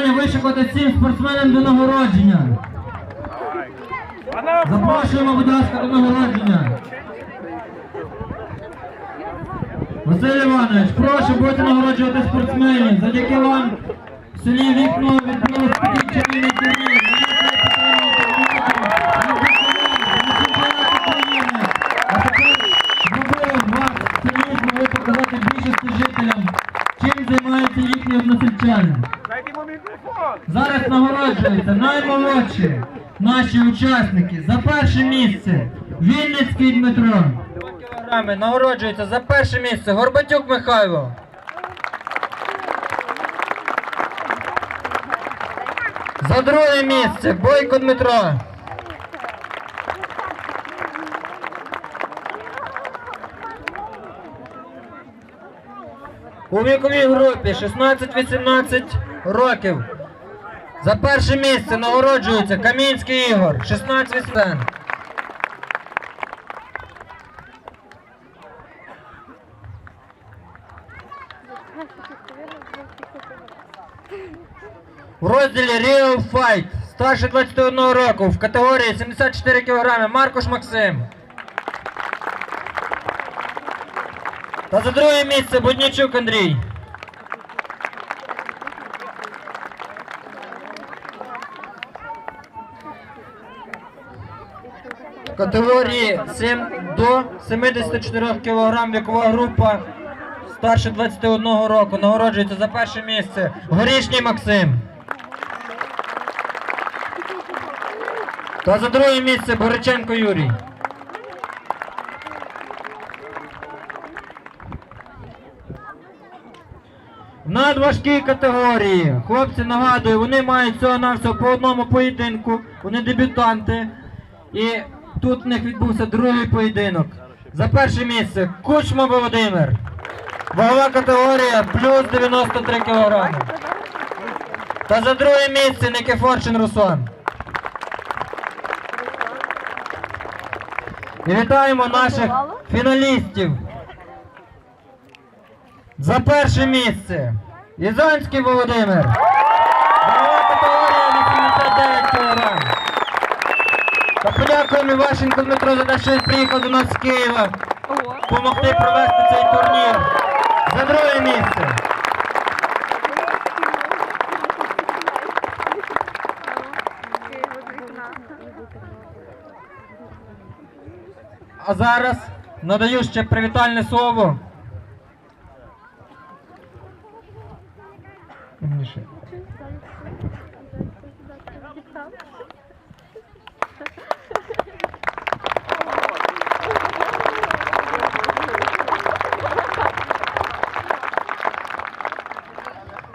Зараз прохання вишикати всім спортсменам до нагородження. Запрошуємо, будь ласка, до нагородження. Василь Іванович, прошу будете нагороджувати спортсменів. Завдяки вам в селі вікно відбулося такий чарівний турнір. Показати більшості жителям, чим займаються їхні односельчани. Зараз нагороджуються наймолодші наші учасники за перше місце. Вінницький Дмитро. Кілограми нагороджується за перше місце Горбатюк Михайло. За друге місце Бойко Дмитро. У віковій групі 16-18 років. За перше місце нагороджується Камінський Ігор, 16 18 В розділі Real Fight старше 21 року в категорії 74 кг Маркуш Максим. Та за друге місце Буднічук Андрій. Категорії 7 до 74 кг вікова група старше 21 року нагороджується за перше місце Горішній Максим. Та за друге місце Бориченко Юрій. В надважкій категорії. Хлопці нагадую, вони мають всього навсього по одному поєдинку. Вони дебютанти. І тут в них відбувся другий поєдинок. За перше місце Кучма Володимир. Вагова категорія плюс 93 кг. Та за друге місце Никифорчин Руслан. І вітаємо наших фіналістів. За перше місце Ізонський Володимир. Вагова категорія 89 кг. Та подякуємо Іващенко Дмитро за те, що він приїхав до нас з Києва допомогти провести цей турнір. За друге місце. А зараз надаю ще привітальне слово.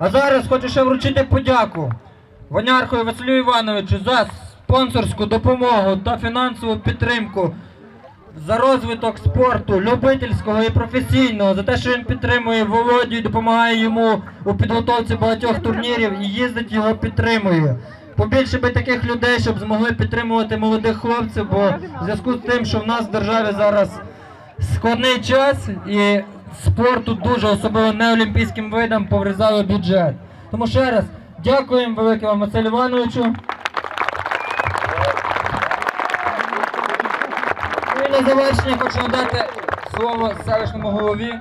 А зараз хочу ще вручити подяку Ванярхові Василю Івановичу за спонсорську допомогу та фінансову підтримку за розвиток спорту, любительського і професійного, за те, що він підтримує Володю і допомагає йому у підготовці багатьох турнірів і їздить його підтримує. Побільше би таких людей, щоб змогли підтримувати молодих хлопців, бо в зв'язку з тим, що в нас в державі зараз складний час і спорту дуже, особливо неолімпійським видам, поврізали бюджет. Тому ще раз дякуємо велике вам, Василь Івановичу. Ну і на завершення хочу надати слово селищному голові.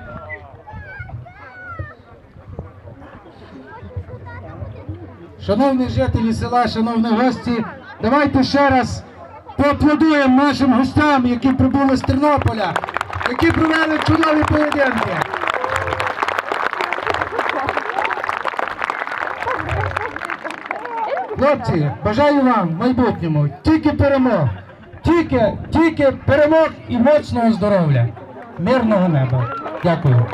Шановні жителі села, шановні гості, давайте ще раз поаплодуємо нашим гостям, які прибули з Тернополя, які провели чудові поєдинки. Хлопці, бажаю вам в майбутньому тільки перемог, тільки, тільки перемог і моцного здоров'я, мирного неба. Дякую.